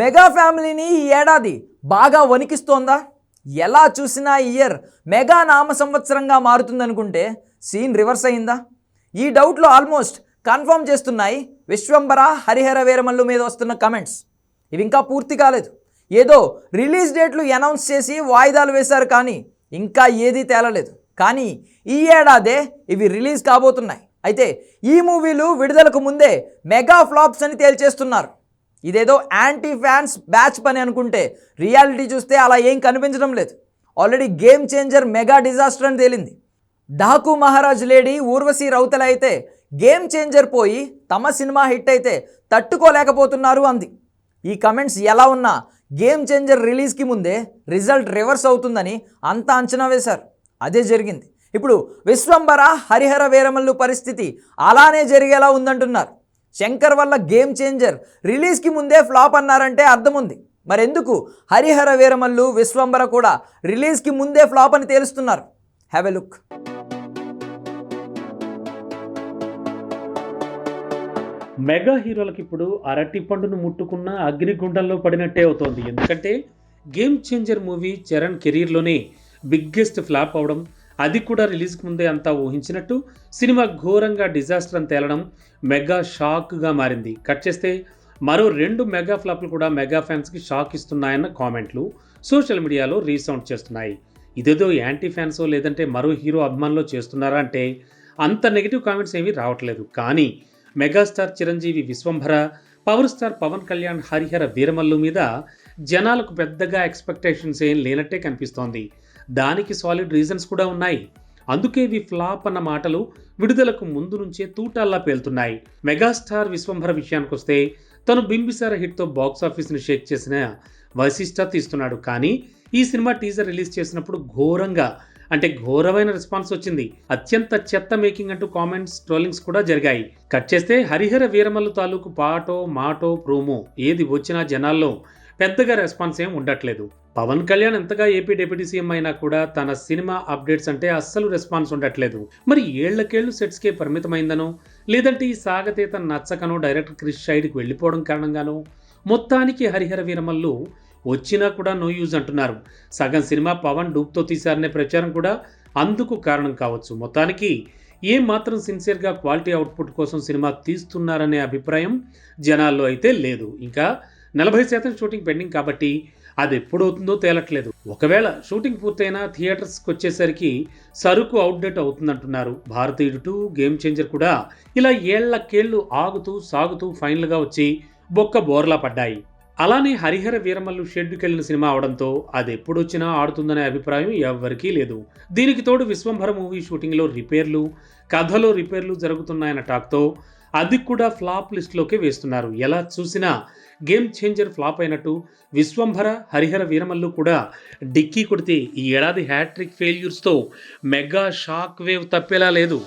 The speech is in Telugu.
మెగా ఫ్యామిలీని ఈ ఏడాది బాగా వణికిస్తోందా? ఎలా చూసినా ఈ ఇయర్ మెగా నామ సంవత్సరంగా మారుతుందనుకుంటే సీన్ రివర్స్ అయిందా? ఈ డౌట్లో ఆల్మోస్ట్ కన్ఫర్మ్ చేస్తున్నాయి విశ్వంబర హరిహర వీరమల్లు మీద వస్తున్న కమెంట్స్. ఇవి ఇంకా పూర్తి కాలేదు. ఏదో రిలీజ్ డేట్లు అనౌన్స్ చేసి వాయిదాలు వేశారు కానీ ఇంకా ఏదీ తేలలేదు. కానీ ఈ ఏడాదే ఇవి రిలీజ్ కాబోతున్నాయి. అయితే ఈ మూవీలు విడుదలకు ముందే మెగా ఫ్లాప్స్ అని తేల్చేస్తున్నారు. ఇదేదో యాంటీ ఫ్యాన్స్ బ్యాచ్ పని అనుకుంటే. రియాలిటీ చూస్తే అలా ఏం కనిపించడం లేదు. Already game changer mega disaster అని తేలింది. డాకు మహారాజ్ లేడీ ఊర్వశి రౌతల అయితే గేమ్ చేంజర్ పోయి తమ సినిమా హిట్ అయితే తట్టుకోలేకపోతున్నారు అంది. ఈ కమెంట్స్ ఎలా ఉన్నా గేమ్ చేంజర్ రిలీజ్కి ముందే రిజల్ట్ రివర్స్ అవుతుందని అంతా అంచనా వేశారు. అదే జరిగింది. ఇప్పుడు విశ్వంబర హరిహర వీరమల్లు పరిస్థితి అలానే జరిగేలా ఉందంటున్నారు. శంకర్ వల్ల గేమ్ చేంజర్. రిలీజ్కి ముందే ఫ్లాప్ అన్నారంటే అర్థం ఉంది మరెందుకు? హరిహర వీరమల్లు విశ్వంబర కూడా రిలీజ్కి ముందే ఫ్లాప్ అని తేలుస్తున్నారు. హ్యావ్ ఎ లుక్ మెగా హీరోలకు ఇప్పుడు అరటి పండును ముట్టుకున్న అగ్నిగుండంలో పడినట్టే అవుతోంది. ఎందుకంటే గేమ్ చేంజర్ మూవీ చరణ్ కెరీర్లోనే బిగ్గెస్ట్ ఫ్లాప్ అవడం అది కూడా రిలీజ్కి ముందే అంతా ఊహించినట్టు సినిమా ఘోరంగా డిజాస్టర్ అని తేలడం మెగా షాక్గా మారింది. కట్ చేస్తే మరో రెండు మెగా ఫ్లాప్లు కూడా మెగా ఫ్యాన్స్కి షాక్ ఇస్తున్నాయన్న కామెంట్లు సోషల్ మీడియాలో రీసౌండ్ చేస్తున్నాయి. ఇదేదో యాంటీ ఫ్యాన్సో లేదంటే మరో హీరో అభిమానులో చేస్తున్నారా అంటే అంత నెగిటివ్ కామెంట్స్ ఏమీ రావట్లేదు. కానీ megastar Chiranjeevi Vishwambhara power star Pawan Kalyan Hari Hara Veera Mallu మీద జనాలకు పెద్దగా ఎక్స్పెక్టేషన్స్ ఏం లేనట్టే కనిపిస్తోంది. దానికి సాలిడ్ రీజన్స్ కూడా ఉన్నాయి. అందుకే ఇవి ఫ్లాప్ అన్న మాటలు విడుదలకు ముందు నుంచే తూటాల్లా పేలుతున్నాయి. మెగాస్టార్ విశ్వంభర విషయానికి వస్తే తను బింబిసార హిట్తో బాక్స్ ఆఫీస్ని షేక్ చేసిన వశిష్ట తీస్తున్నాడు. కానీ ఈ సినిమా టీజర్ రిలీజ్ చేసినప్పుడు ఘోరంగా అంటే ఘోరమైన రెస్పాన్స్ వచ్చింది. అత్యంత చెత్త మేకింగ్ అంటూ కామెంట్స్ ట్రోలింగ్స్ కూడా జరిగాయి. కట్ చేస్తే హరిహర వీరమల్లు తాలూకు పాటో మాటో ప్రోమో ఏది వచ్చినా జనాల్లో పెద్దగా రెస్పాన్స్ ఏం ఉండట్లేదు. పవన్ కళ్యాణ్ ఎంతగా ఏపీ డిప్యూటీ సీఎం అయినా కూడా తన సినిమా అప్డేట్స్ అంటే అస్సలు రెస్పాన్స్ ఉండట్లేదు. మరి ఏళ్ళకేళ్ళు సెట్స్కే పరిమితమైందనో లేదంటే ఈ సాగతే తన నచ్చకనో డైరెక్టర్ క్రిష్ షైడ్కి వెళ్ళిపోవడం కారణంగానో మొత్తానికి హరిహర వీరమల్లు వచ్చినా కూడా నో యూజ్ అంటున్నారు. సగం సినిమా పవన్ డూప్తో తీశారనే ప్రచారం కూడా అందుకు కారణం కావచ్చు. మొత్తానికి ఏ మాత్రం సిన్సియర్గా క్వాలిటీ అవుట్పుట్ కోసం సినిమా తీస్తున్నారనే అభిప్రాయం జనాల్లో అయితే లేదు. ఇంకా నలభై శాతం షూటింగ్ పెండింగ్ కాబట్టి అది ఎప్పుడు అవుతుందో తేలట్లేదు. ఒకవేళ షూటింగ్ పూర్తయినా థియేటర్స్కి వచ్చేసరికి సరుకు అవుట్డేట్ అవుతుందంటున్నారు. భారతీయుడు టూ గేమ్ చేంజర్ కూడా ఇలా ఏళ్ళకేళ్ళు ఆగుతూ సాగుతూ ఫైనల్గా వచ్చి బొక్క బోర్లా పడ్డాయి. అలానే హరిహర వీరమల్లు షెడ్యూకి సినిమా అవడంతో అది ఎప్పుడొచ్చినా ఆడుతుందనే అభిప్రాయం ఎవ్వరికీ లేదు. దీనికి తోడు విశ్వంభర మూవీ షూటింగ్లో రిపేర్లు కథలో రిపేర్లు జరుగుతున్నాయన్న టాక్తో అది కూడా ఫ్లాప్ లిస్ట్లోకి వేస్తున్నారు. ఎలా చూసినా గేమ్ చేంజర్ ఫ్లాప్ అయినట్టు విశ్వంభర హరిహర వీరమల్లు కూడా డిక్కీ కొడితే ఈ ఏడాది హ్యాట్రిక్ ఫెయిల్యూర్స్తో మెగా షాక్ వేవ్ తప్పేలా లేదు.